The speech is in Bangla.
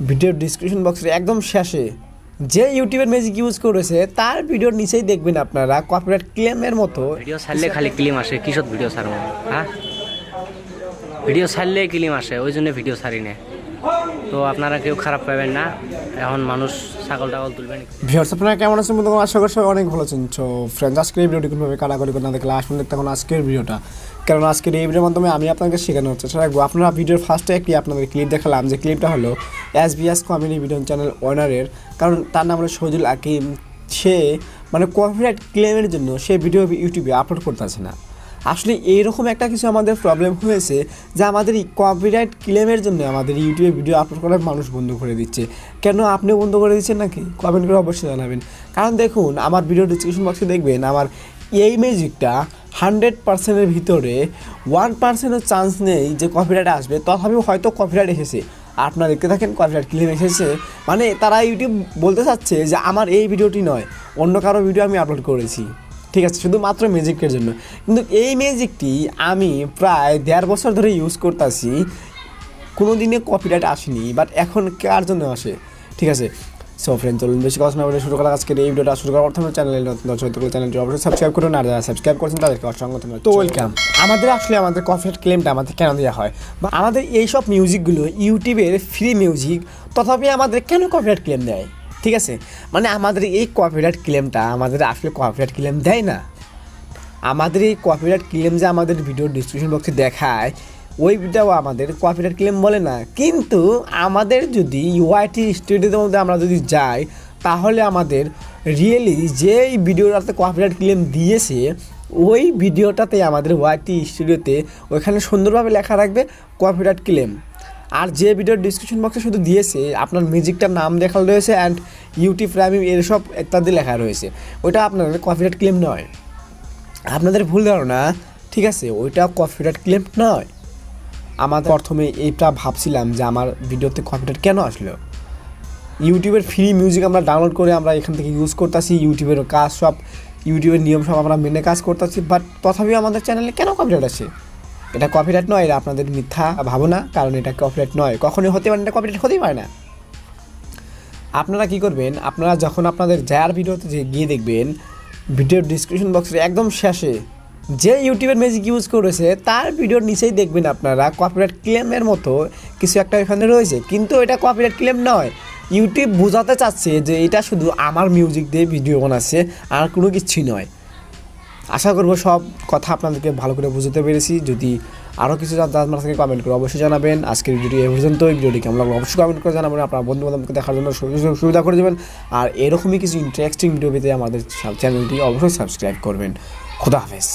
ভিডিওর ডিসক্রিপশন বক্সের একদম শেষে যে ইউটিউবের ম্যাজিক ইউজ করেছে, তার ভিডিওর নিচেই দেখবেন আপনারা কপিরাইট ক্লেমের মতো। ভিডিও ছাড়লে খালি ক্লেম আসে কিসব ভিডিও ছাড়ব? হ্যাঁ? ভিডিও ছাড়লে ক্লেম আসে, ওই জন্য ভিডিও ছাড়ি না তো আপনারা কেউ খারাপ পাবেন না। এখন মানুষ ছাগল টাগল তুলবেন ভিউয়ার্স আপনারা কেমন আছেন বন্ধুগণ? আশা করি সবাই অনেক ভালো আছেন। তো ফ্রেন্ডস আজকের এই ভিডিওটি কোনোভাবে কাটাকাটি করে না দেখলে আসুন দেখতে এখন আজকের ভিডিওটা। কারণ আজকের এই ভিডিওর মাধ্যমে আমি আপনাকে শেখানোর চেষ্টা রাখব। আপনারা ভিডিওর ফার্স্টে একটি আপনাদের ক্লিপ দেখালাম। যে ক্লিপটা হলো S B S comedy video channel ওনারের কারণ তার নাম হলো সজুল আকিম। সে মানে কপিরাইট ক্লেমের জন্য সে ভিডিও ইউটিউবে আপলোড করতেছে না। আসলে এইরকম একটা কিছু আমাদের প্রবলেম হয়েছে যে আমাদের কপিরাইট ক্লেমের জন্য আমাদের ইউটিউবে ভিডিও আপলোড করার মানুষ বন্ধ করে দিচ্ছে। কেন আপনি বন্ধ করে দিচ্ছেন নাকি? কমেন্ট করে অবশ্যই জানাবেন। কারণ দেখুন, আমার ভিডিও ডিসক্রিপশন বক্সে দেখবেন, আমার এই ম্যাজিকটা হান্ড্রেড পার্সেন্টের ভিতরে ওয়ান পার্সেন্টও চান্স নেই যে কপিরাইট আসবে। তথাপিও হয়তো কপিরাইট এসেছে। আপনারা দেখতে থাকেন কপিরাইট ক্লেম এসেছে। মানে তারা ইউটিউব বলতে চাচ্ছে যে আমার এই ভিডিওটি নয়, অন্য কারও ভিডিও আমি আপলোড করেছি। ঠিক আছে, শুধুমাত্র ম্যাজিকের জন্য। কিন্তু এই ম্যাজিকটি আমি প্রায় দেড় বছর ধরে ইউজ করতেছি। কোনো দিনে কপিরাইট আসেনি বাট এখন কার জন্য আসে? ঠিক আছে? সো ফ্রেন্ড চলুন বেশি কথা না বলে শুরু করা আজকের এই ভিডিওটা। শুরু করার প্রথমে চ্যানেলে নতুন দর্শক চ্যানেলটি অবশ্যই সাবস্ক্রাইব করুন, আর যারা সাবস্ক্রাইব করছেন তাদেরকে অসংখ্য ধন্যবাদ। তো ওয়েলকাম আমাদের আসলে আমাদের কপিরাইট ক্লেমটা আমাদের কেন দেওয়া হয়? বা আমাদের এইসব মিউজিকগুলো ইউটিউবের ফ্রি মিউজিক তথাপি আমাদের কেন কপিরাইট ক্লেম দেয়? ঠিক আছে? মানে আমাদের এই কপিরাইট ক্লেমটা আমাদের আসলে কপিরাইট ক্লেম দেয় না। আমাদের এই কপিরাইট ক্লেম যে আমাদের ভিডিও ডিসক্রিপশন বক্সে দেখায় ওইটাও আমাদের কপিরাইট ক্লেম বলে না। কিন্তু আমাদের যদি ইউআইটি স্টুডিওর মধ্যে আমরা যদি যাই, তাহলে আমাদের রিয়েলি যেই ভিডিওটাতে কপিরাইট ক্লেম দিয়েছে, ওই ভিডিওটাতে আমাদের ওয়াইটি স্টুডিওতে ওইখানে সুন্দরভাবে লেখা রাখবে কপিরাইট ক্লেম আর যে ভিডিওর ডিসক্রিপশন বক্সে শুধু দিয়েছে, আপনার মিউজিকটার নাম লেখা রয়েছে অ্যান্ড ইউটিউব প্রাইমিং এসব ইত্যাদি লেখা রয়েছে। ওইটা আপনার কপিরাইট ক্লেম নয়। আপনাদের ভুল ধারণা, ঠিক আছে, ওইটা কপিরাইট ক্লেম নয়। আমাদের প্রথমে এইটা ভাবছিলাম যে আমার ভিডিওতে কপিরাইট কেন আসলো? ইউটিউবের ফ্রি মিউজিক আমরা ডাউনলোড করে আমরা এখান থেকে ইউজ করতেছি ইউটিউবের কাজ সব ইউটিউবের নিয়ম সব আমরা মেনে কাজ করতেছি বাট তথাপি আমাদের চ্যানেলে কেন কপিরাইট আসে? এটা কপিরাইট নয়, এটা আপনাদের মিথ্যা ভাবনা, কারণ এটা কপিরাইট নয়। কখনোই হতে পারে এটা কপিরাইট হতেই পারে না। আপনারা কি করবেন, আপনারা যখন আপনাদের যার ভিডিওতে যে গিয়ে দেখবেন, ভিডিওর ডিসক্রিপশন বক্সের একদম শেষে যে ইউটিউবের ম্যাজিক ইউজ করেছে, তার ভিডিওর নিচেই দেখবেন আপনারা কপিরাইট ক্লেমের মতো কিছু একটা এখানে রয়েছে। কিন্তু এটা কপিরাইট ক্লেম নয়। ইউটিউব বোঝাতে চাচ্ছে যে এটা শুধু আমার মিউজিক দিয়ে ভিডিও বানাচ্ছে, আর কোনো কিছুই নয়। আশা করব সব কথা আপনাদেরকে ভালো করে বুঝতে পেরেছি। যদি আরও কিছু জানতে আপনার থেকে কমেন্ট করে অবশ্যই জানাবেন। আজকের ভিডিওটি এ পর্যন্ত ভিডিওটি কেমন লাগল অবশ্যই কমেন্ট করে জানাবেন। আপনার বন্ধু বান্ধবকে দেখার জন্য সুবিধা করে দেবেন। আর এরকমই কিছু ইন্টারেস্টিং ভিডিও পেতে আমাদের চ্যানেলটি অবশ্যই সাবস্ক্রাইব করবেন। খুদা হাফেজ।